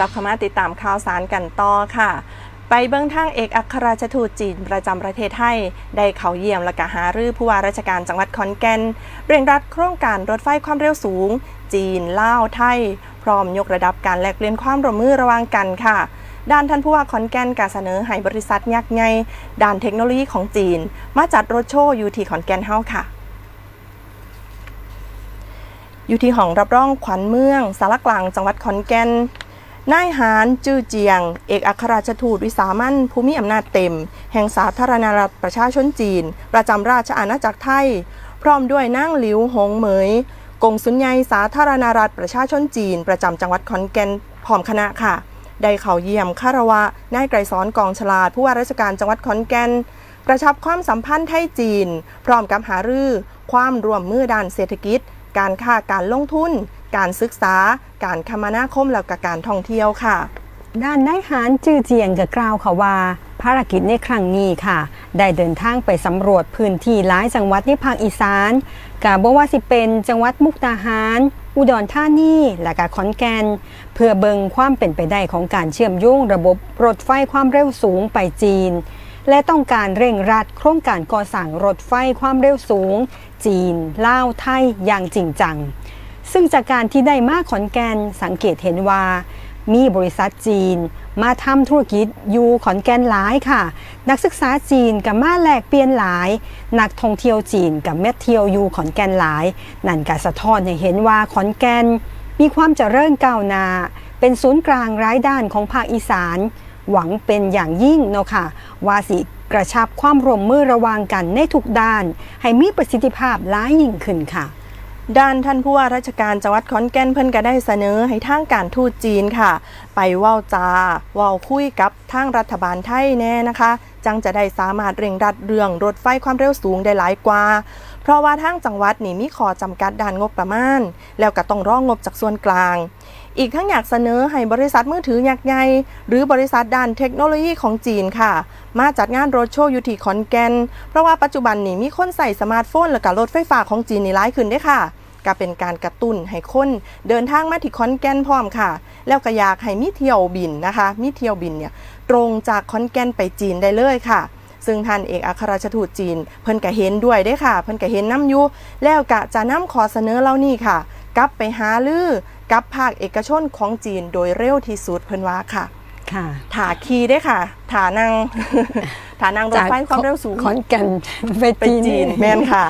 ลับเข้ามาติดตามข่าวสารกันต่อค่ะ ไปเบื้องทางเอกอัครราชทูตจีนประจำประเทศไทย ได้เขาเยี่ยมและกะหารือผู้ว่าราชการจังหวัดขอนแก่นเร่งรัดโครงการรถไฟความเร็วสูง จีนลาวไทย พร้อมยกระดับการแลกเปลี่ยนความร่วมมือระหว่างกันค่ะด้านท่านผู้ว่าขอนแก่นกาเสนอให้บริษัทยักษ์ใหญ่ด้านเทคโนโลยีของจีน มาจัดรถโชว์อยู่ที่ขอนแก่นเฮาค่ะ อยู่ที่ห้องรับรองขวัญเมือง สารกลางจังหวัดขอนแก่น นายหานจื้อเจียง เอกอัครราชทูตวิสามันภูมิอำนาจเต็ม แห่งสาธารณรัฐประชาชนจีน ประจำราชอาณาจักรไทย พร้อมด้วยนางหลิวหงเหมย กงสุนใหญ่สาธารณรัฐประชาชนจีน ประจำจังหวัดขอนแก่นพร้อมคณะค่ะ ได้เข้าเยี่ยมคารวะนายไกรสอนกองฉลาด ผู้ว่าราชการจังหวัดขอนแก่นกระชับความสัมพันธ์ไทยจีน พร้อมกับหารือ ความร่วมมือด้านเศรษฐกิจ การค้าการลงทุน การศึกษา การคมนาคมและก็การท่องเที่ยวค่ะ ด้านนายหารจื้อเจียงก็กล่าวค่ะว่าภารกิจในครั้งนี้ค่ะ ได้เดินทางไปสำรวจพื้นที่หลายจังหวัดในภาคอีสานกะบ่ว่าสิเป็นจังหวัดมุกดาหาร อุดรธานีและก็ขอนแก่นเพื่อเบิงความเป็นไปได้ของการเชื่อมโยงระบบรถไฟความเร็วสูงไปจีน และต้องการเร่งรัดโครงการก่อสร้างรถไฟความเร็วสูง จีนลาวไทยอย่างจริงจัง ซึ่งจากการที่ได้มาขอนแก่นสังเกตเห็นว่า มีบริษัทจีน มาทำธุรกิจอยู่ขอนแก่นหลายค่ะ นักศึกษาจีนกับมาแลกเปลี่ยนหลาย นักท่องเที่ยวจีนกับแม่เที่ยวอยู่ขอนแก่นหลาย นั่นก็สะท้อนให้เห็นว่าขอนแก่นมีความเจริญก้าวหน้าเป็นศูนย์กลางร้ายด้านของภาคอีสาน หวังเป็นอย่างยิ่งเนาะค่ะว่าสิกระชับความร่วมมือระวางกันในทุกด้าน ให้มีประสิทธิภาพล้ายยิ่งขึ้นค่ะ ด้านท่านผู้ว่าราชการจังหวัดขอนแก่นเพิ่นก็ได้เสนอให้ทางการทูตจีนค่ะ ไปเว้าจาเว้าคุยกับทางรัฐบาลไทยแน่นะคะ จังจะได้สามารถเร่งรัดเรื่องรถไฟความเร็วสูงได้หลายกว่า เพราะว่าทางจังหวัดนี่มีขอจำกัดด้านงบประมาณ แล้วก็ต้องร้องงบจากส่วนกลาง อีกทั้งอยากเสนอให้บริษัทมือถือยักษ์ใหญ่หรือบริษัทด้านเทคโนโลยีของจีนค่ะ มาจัดงานโรถโชว์อยู่ที่ขอนแก่น เพราะว่าปัจจุบันนี่มีคนใส่สมาร์ทโฟนและก็รถไฟฟ้าของจีนนี่หลายขึ้นเด้ค่ะก็เป็นการกระตุ้นให้คนเดินทางมาที่ขอนแก่นพร้อมค่ะ แล้วก็อยากให้มีเที่ยวบินนะคะมีเที่ยวบินเนี่ยตรงจากขอนแก่นไปจีนได้เลยค่ะ ซึ่งท่านเอกอัครราชทูตจีน เพิ่นก็เห็นด้วยเด้ค่ะ เพิ่นก็เห็นน้ำยูแล้วก็จะนำขอเสนอเหล่านี้ค่ะ กลับไปหาลือกับภาคเอกชนของจีนโดยเร็วที่สุดเพิ่นว่าค่ะค่ะถาคีได้อค่ะถานั่งถานั่งรถไฟความเร็วสูงขอนแก่นไปไปจีนจีนแม่นค่ะ